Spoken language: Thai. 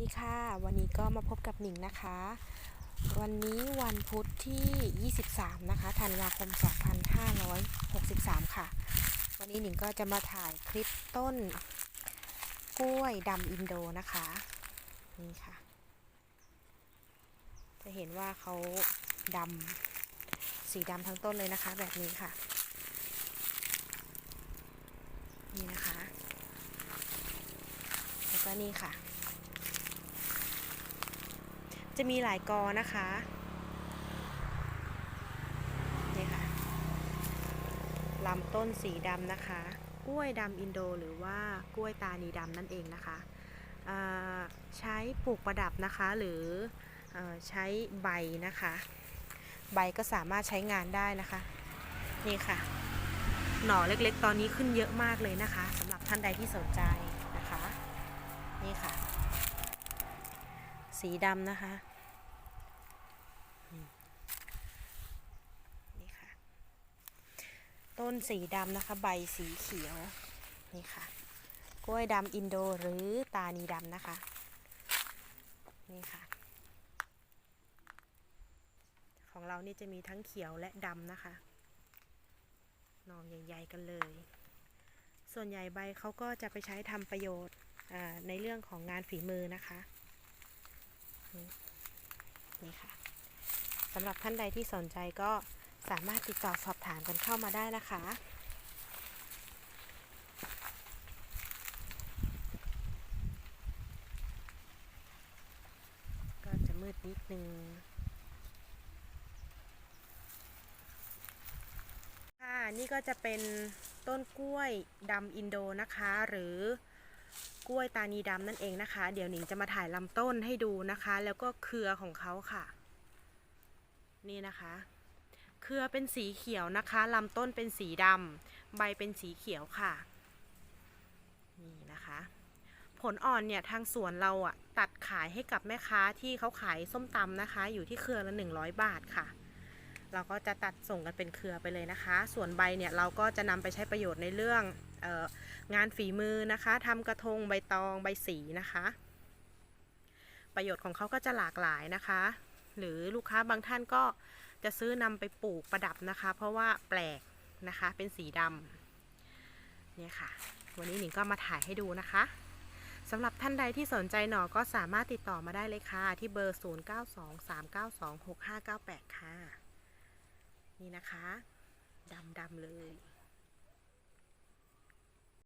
ดีค่ะ วันนี้ก็มาพบกับหนิงนะคะ วันนี้วันพุธที่ 23 นะคะธันวาคม 2563 ค่ะ วันนี้หนิงก็จะมาถ่ายคลิปต้น กล้วยดำอินโดนะคะ นี่ค่ะ จะเห็นว่าเขาดำสีดำทั้งต้นเลยนะคะ แบบนี้ค่ะ นี่นะคะ แล้วก็นี่ค่ะ จะมีหลายกอนะคะนี่ค่ะลำต้นสีดำนะคะ กล้วยดำอินโดหรือว่ากล้วยตานีดำนั่นเองนะคะใช้ปลูกประดับนะคะหรืออใช้ใบนะคะ ใบก็สามารถใช้งานได้นะคะ นี่ค่ะ หน่อเล็กๆ ตอนนี้ขึ้นเยอะมากเลยนะคะสำหรับท่านใดที่สนใจนะคะ นี่ค่ะ สีดำนะคะอืมนี่ค่ะ ต้นสีดำนะคะ ใบสีเขียวนี่ค่ะ กล้วยดำอินโดหรือตานีดำนะคะ นี่ค่ะ ของเรานี่จะมีทั้งเขียวและดำนะคะหน่อใหญ่ๆกันเลย ส่วนใหญ่ใบเขาก็จะไปใช้ทำประโยชน์ในเรื่องของงานฝีมือนะคะ นี่ค่ะสำหรับท่านใดที่สนใจก็ สามารถติดต่อสอบถามกันเข้ามาได้นะคะก็จะมืดนิดนึงค่ะนี่ก็จะเป็นต้นกล้วยดำอินโดนะคะ หรือกล้วยตานีดำนั่นเองนะคะ เดี๋ยวหนิงจะมาถ่ายลำต้นให้ดูนะคะ แล้วก็เครือของเขาค่ะ นี่นะคะ รือเป็นสีเขียวนะคะลำต้นเป็นสีดำใบเป็นสีเขียวค่ะ นี่นะคะ ผลอ่อนเนี่ยทางสวนเราอะตัดขายให้กับแม่ค้าที่เขาขายส้มตำนะคะ อยู่ที่เครือละ 100 บาทค่ะ เราก็จะตัดส่งกันเป็นเครือไปเลยนะคะ ส่วนใบเนี่ยเราก็จะนำไปใช้ประโยชน์ในเรื่องเอองานฝีมือนะคะทำกระทงใบตองใบสีนะคะ ประโยชน์ของเขาก็จะหลากหลายนะคะ หรือลูกค้าบางท่านก็ จะซื้อนำไปปลูกประดับนะคะ เพราะว่าแปลกนะคะเป็นสีดำเนี่ยค่ะ วันนี้หนิงก็มาถ่ายให้ดูนะคะสำหรับท่านใดที่สนใจหน่อก็สามารถติดต่อมาได้เลยค่ะ ที่เบอร์ 0923926598 ค่ะ นี่นะคะดำดำเลย